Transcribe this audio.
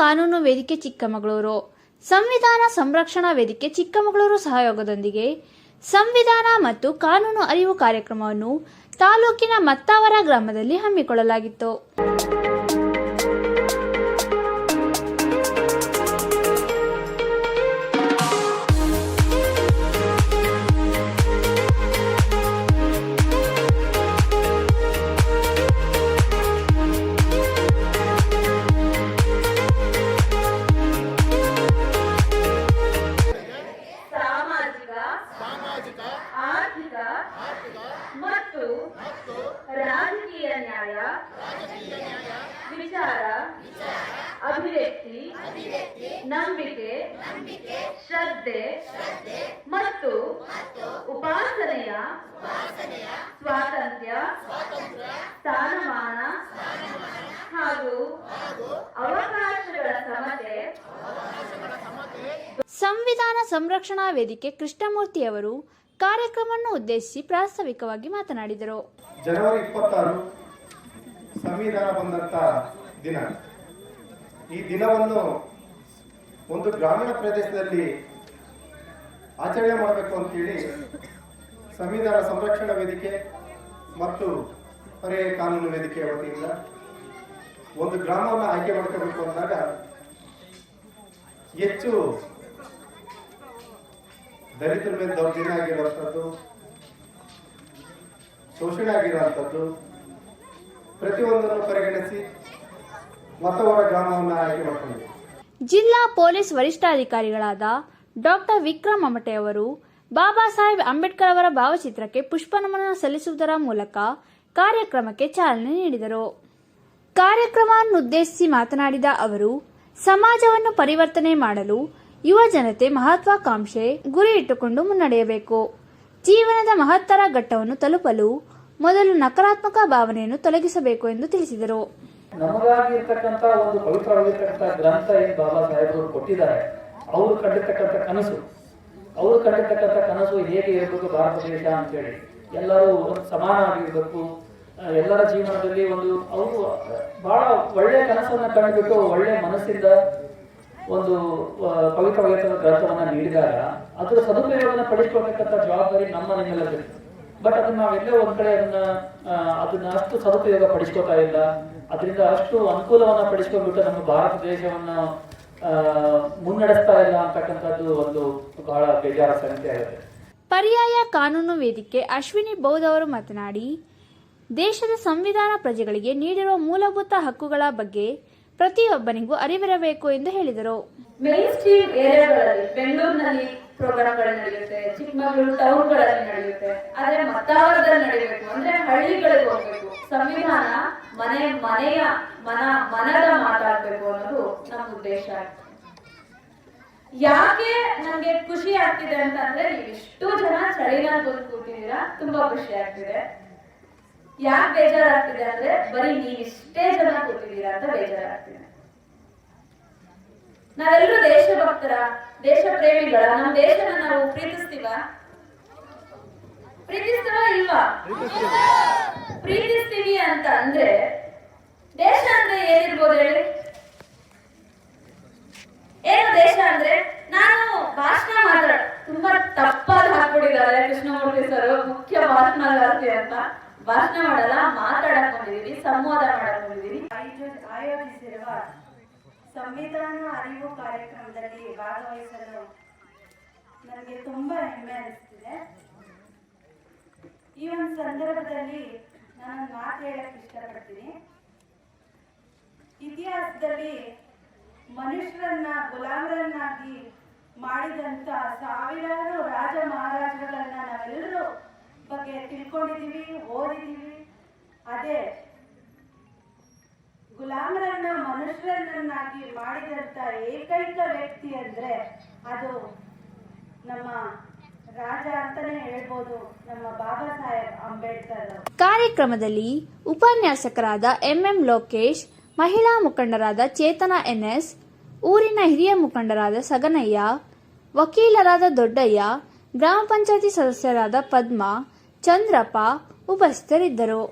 ಕಾನೂನು ವೇದಿಕೆ ಚಿಕ್ಕಮಗಳೂರು. ಸಂವಿಧಾನ ಸಂರಕ್ಷಣಾ ವೇದಿಕೆ ಚಿಕ್ಕಮಗಳೂರು ಸಹಯೋಗದೊಂದಿಗೆ ಸಂವಿಧಾನ ಮತ್ತು ಕಾನೂನು ಅರಿವು ಕಾರ್ಯಕ್ರಮವನ್ನು ತಾಲೂಕಿನ ಮತ್ತಾವರ ಗ್ರಾಮದಲ್ಲಿ ಹಮ್ಮಿಕೊಳ್ಳಲಾಗಿತ್ತು. ವಿಚಾರ ಅಭಿವ್ಯಕ್ತಿ ನಂಬಿಕೆ ಶ್ರದ್ಧೆ ಮತ್ತು ಉಪಾಸನೆಯ ಸ್ವಾತಂತ್ರ್ಯ ಸ್ಥಾನಮಾನ ಹಾಗೂ ಅವಕಾಶಗಳ ಸಮತೆ. ಸಂವಿಧಾನ ಸಂರಕ್ಷಣಾ ವೇದಿಕೆ ಕೃಷ್ಣಮೂರ್ತಿ ಅವರು ಕಾರ್ಯಕ್ರಮವನ್ನು ಉದ್ದೇಶಿಸಿ ಪ್ರಾಸ್ತಾವಿಕವಾಗಿ ಮಾತನಾಡಿದರು. ಜನವರಿ ಇಪ್ಪತ್ತಾರು ಸಂವಿಧಾನ ಬಂದಂತ ದಿನ. ಈ ದಿನವನ್ನು ಒಂದು ಗ್ರಾಮೀಣ ಪ್ರದೇಶದಲ್ಲಿ ಆಚರಣೆ ಮಾಡಬೇಕು ಅಂತೇಳಿ ಸಂವಿಧಾನ ಸಂರಕ್ಷಣಾ ವೇದಿಕೆ ಮತ್ತು ಪರ್ಯಾಯ ಕಾನೂನು ವೇದಿಕೆಯ ವತಿಯಿಂದ ಒಂದು ಗ್ರಾಮವನ್ನು ಆಯ್ಕೆ ಮಾಡ್ಕೋಬೇಕು ಅಂದಾಗ ಹೆಚ್ಚು ದಲಿತರ ಮೇಲೆ ದೌರ್ಜನ್ಯ ಆಗಿರುವಂಥದ್ದು, ಶೋಷಣೆ ಆಗಿರುವಂಥದ್ದು ಪ್ರತಿಯೊಂದನ್ನು ಪರಿಗಣಿಸಿ ಮತ್ತವರ ಗ್ರಾಮವನ್ನು ಆಯ್ಕೆ ಮಾಡಿಕೊಂಡಿದೆ ಜಿಲ್ಲಾ ಪೊಲೀಸ್ ವರಿಷ್ಠಾಧಿಕಾರಿಗಳಾದ ಡಾಕ್ಟರ್ ವಿಕ್ರಮ್ ಅಮಟೆ ಅವರು ಬಾಬಾ ಸಾಹೇಬ್ ಅಂಬೇಡ್ಕರ್ ಅವರ ಭಾವಚಿತ್ರಕ್ಕೆ ಪುಷ್ಪನಮನ ಸಲ್ಲಿಸುವುದರ ಮೂಲಕ ಕಾರ್ಯಕ್ರಮಕ್ಕೆ ಚಾಲನೆ ನೀಡಿದರು. ಕಾರ್ಯಕ್ರಮವನ್ನುದ್ದೇಶಿಸಿ ಮಾತನಾಡಿದ ಅವರು, ಸಮಾಜವನ್ನು ಪರಿವರ್ತನೆ ಮಾಡಲು ಯುವ ಜನತೆ ಮಹತ್ವಾಕಾಂಕ್ಷೆ ಗುರಿ ಇಟ್ಟುಕೊಂಡು ಮುನ್ನಡೆಯಬೇಕು. ಜೀವನದ ಮಹತ್ತರ ಘಟ್ಟವನ್ನು ತಲುಪಲು ಮೊದಲು ನಕಾರಾತ್ಮಕ ಭಾವನೆಯನ್ನು ತೊಲಗಿಸಬೇಕು ಎಂದು ತಿಳಿಸಿದರು. ನಮಗಾಗಿ ಇರ್ತಕ್ಕಂಥ ಒಂದು ಪವಿತ್ರವಾಗಿರ್ತಕ್ಕಂಥ ಗ್ರಂಥ ಏನು ಬಾಬಾ ಸಾಹೇಬರು ಕೊಟ್ಟಿದ್ದಾರೆ ಅವರು ಕಂಡಿರ್ತಕ್ಕಂಥ ಕನಸು. ಅವರು ಕಂಡಿರ್ತಕ್ಕಂಥ ಕನಸು ಹೇಗೆ ಇರಬೇಕು ಭಾರತ ದೇಶ ಅಂತೇಳಿ. ಎಲ್ಲರೂ ಸಮಾನವಾಗಿರ್ಬೇಕು. ಆ, ಎಲ್ಲರ ಜೀವನದಲ್ಲಿ ಒಂದು ಅವರು ಬಹಳ ಒಳ್ಳೆಯ ಕನಸನ್ನ ಕಂಡುಬಿಟ್ಟು ಒಳ್ಳೆಯ ಮನಸ್ಸಿಂದ ಒಂದು ಪವಿತ್ರವಾಗಿರ್ತಕ್ಕಂಥ ಗ್ರಂಥವನ್ನ ನೀಡಿದಾಗ ಅದರ ಸದುಪಯೋಗವನ್ನು ಪಡಿಸ್ಕೊಳ್ತಕ್ಕಂಥ ಜವಾಬ್ದಾರಿ ನಮ್ಮ ನಿಮ್ಮೆಲ್ಲರಿಗೂ ಬಟ್ ಅದನ್ನ ನಾವೆಲ್ಲೇ ಒಂದ್ ಕಡೆ ಅದನ್ನ ಅದನ್ನ ಅಷ್ಟು ಸದುಪಯೋಗ ಪಡಿಸ್ಕೊತಾ ಇಲ್ಲ. ಅದರಿಂದ ಅಷ್ಟು ಅನುಕೂಲವನ್ನ ಪಡಿಸ್ಕೊಂಡ್ಬಿಟ್ಟು ನಮ್ಮ ಭಾರತ ದೇಶವನ್ನ ಆ, ಮುನ್ನಡೆಸ್ತಾ ಇಲ್ಲ ಅಂತಕ್ಕಂಥದ್ದು ಒಂದು ಬಹಳ ಬೇಜಾರ ಸಂಖ್ಯೆ ಆಗುತ್ತೆ. ಪರ್ಯಾಯ ಕಾನೂನು ವೇದಿಕೆ ಅಶ್ವಿನಿ ಬೌದ್ಧ ಅವರು ಮಾತನಾಡಿ ದೇಶದ ಸಂವಿಧಾನ ಪ್ರಜೆಗಳಿಗೆ ನೀಡಿರುವ ಮೂಲಭೂತ ಹಕ್ಕುಗಳ ಬಗ್ಗೆ ಪ್ರತಿಯೊಬ್ಬನಿಗೂ ಅರಿವಿರಬೇಕು ಎಂದು ಹೇಳಿದರು. ಮೇನ್ ಸ್ಟ್ರೀಮ್ ಏರಿಯಾಗಳಲ್ಲಿ ಬೆಂಗಳೂರಿನಲ್ಲಿ ಪ್ರೋಗ್ರಾಮ್ಗಳು ನಡೆಯುತ್ತೆ. ಚಿಕ್ಕಮಗಳೂರು ಟೌನ್ಗಳಲ್ಲಿ ನಡೆಯುತ್ತೆ. ಆದ್ರೆ ಮತ್ತಾವರದಲ್ಲಿ ನಡೆಯಬೇಕು ಅಂದ್ರೆ ಹಳ್ಳಿಗಳಿಗೆ ಹೋಗ್ಬೇಕು. ಸಂವಿಧಾನ ಮನೆ, ಮನೆಯ, ಮನ, ಮನದ ಮಾತಾಡ್ಬೇಕು ಅನ್ನೋದು ನಮ್ಮ ಉದ್ದೇಶ. ಯಾಕೆ ನಂಗೆ ಖುಷಿ ಆಗ್ತಿದೆ ಅಂತಂದ್ರೆ ನೀವು ಇಷ್ಟು ಜನ ಚಳಿನ ಬಂದು ಕೂತಿದ್ದೀರಾ, ತುಂಬಾ ಖುಷಿ ಆಗ್ತಿದೆ. ಯಾಕೆ ಬೇಜಾರಾಗ್ತಿದೆ ಅಂದ್ರೆ ಬರೀ ನೀವು ಇಷ್ಟೇ ಜನ ಕೂತಿದ್ದೀರಾ ಅಂತ ಬೇಜಾರಾಗ್ತಿದೆ. ನಾವೆಲ್ಲರೂ ದೇಶಭಕ್ತರ ದೇಶ ಪ್ರೇಮಿಗಳ, ನಮ್ಮ ದೇಶನ ನಾವು ಪ್ರೀತಿಸ್ತೀವ? ಪ್ರೀತಿಸ್ತೀವ ಇಲ್ವಾ? ಪ್ರೀತಿಸ್ತೀವಿ ಅಂತ ಅಂದ್ರೆ ದೇಶ ಅಂದ್ರೆ ಏನಿರ್ಬೋದು ಹೇಳಿ? ಏನು ದೇಶ ಅಂದ್ರೆ? ನಾನು ಭಾಷಣ ಮಾತಾಡ ತುಂಬಾ ತಪ್ಪಾಗಿ ಹಾಕ್ಬಿಟ್ಟಿದ್ದಾರೆ ಕೃಷ್ಣಮೂರ್ತಿ ಸರ್, ಮುಖ್ಯ ಭಾಷಣಗಾರ್ತಿ ಅಂತ. ಭಾಷಣ ಮಾಡಲ್ಲ, ಮಾತಾಡಕ್ ಬಂದಿದೀವಿ, ಸಂವಾದ ಮಾಡಕ್ ಆಯೋಜಿಸಿರುವ ಸಂವಿಧಾನ ಅರಿವು ಕಾರ್ಯಕ್ರಮದಲ್ಲಿ ಭಾಗವಹಿಸಲು ನನಗೆ ತುಂಬಾ ಹೆಮ್ಮೆ ಅನಿಸ್ತಿದೆ. ಈ ಒಂದು ಸಂದರ್ಭದಲ್ಲಿ ನಾನು ಮಾತು ಹೇಳಕ್ ಇಷ್ಟಪಡ್ತೀನಿ. ಇತಿಹಾಸದಲ್ಲಿ ಮನುಷ್ಯರನ್ನ ಗುಲಾಮರನ್ನಾಗಿ ಮಾಡಿದಂತ ಸಾವಿರಾರು ರಾಜ ಮಹಾರಾಜರುಗಳನ್ನ ನಾವೆಲ್ಲರೂ ಬಗ್ಗೆ ತಿಳ್ಕೊಂಡಿದೀವಿ ಓದಿದೀವಿ ಅದೇ ಗುಲಾಮರನ್ನ ಮನುಷ್ಯರನ್ನಾಗಿ ಮಾಡಿದಂತ ಏಕೈಕ ವ್ಯಕ್ತಿ ಅಂದ್ರೆ ಅದು ನಮ್ಮ ರಾಜ ಅಂತಾನೆ ಹೇಳ್ಬೋದು, ನಮ್ಮ ಬಾಬಾ ಸಾಹೇಬ್ ಅಂಬೇಡ್ಕರ್ ಕಾರ್ಯಕ್ರಮದಲ್ಲಿ ಉಪನ್ಯಾಸಕರಾದ ಎಂಎಂ ಲೋಕೇಶ್, ಮಹಿಳಾ ಮುಖಂಡರಾದ ಚೇತನ ಎನ್ಎಸ್, ಊರಿನ ಹಿರಿಯ ಮುಖಂಡರಾದ ಸಗನಯ್ಯ, ವಕೀಲರಾದ ದೊಡ್ಡಯ್ಯ, ಗ್ರಾಮ ಪಂಚಾಯತಿ ಸದಸ್ಯರಾದ ಪದ್ಮ, ಚಂದ್ರಪ್ಪ ಉಪಸ್ಥಿತರಿದ್ದರು.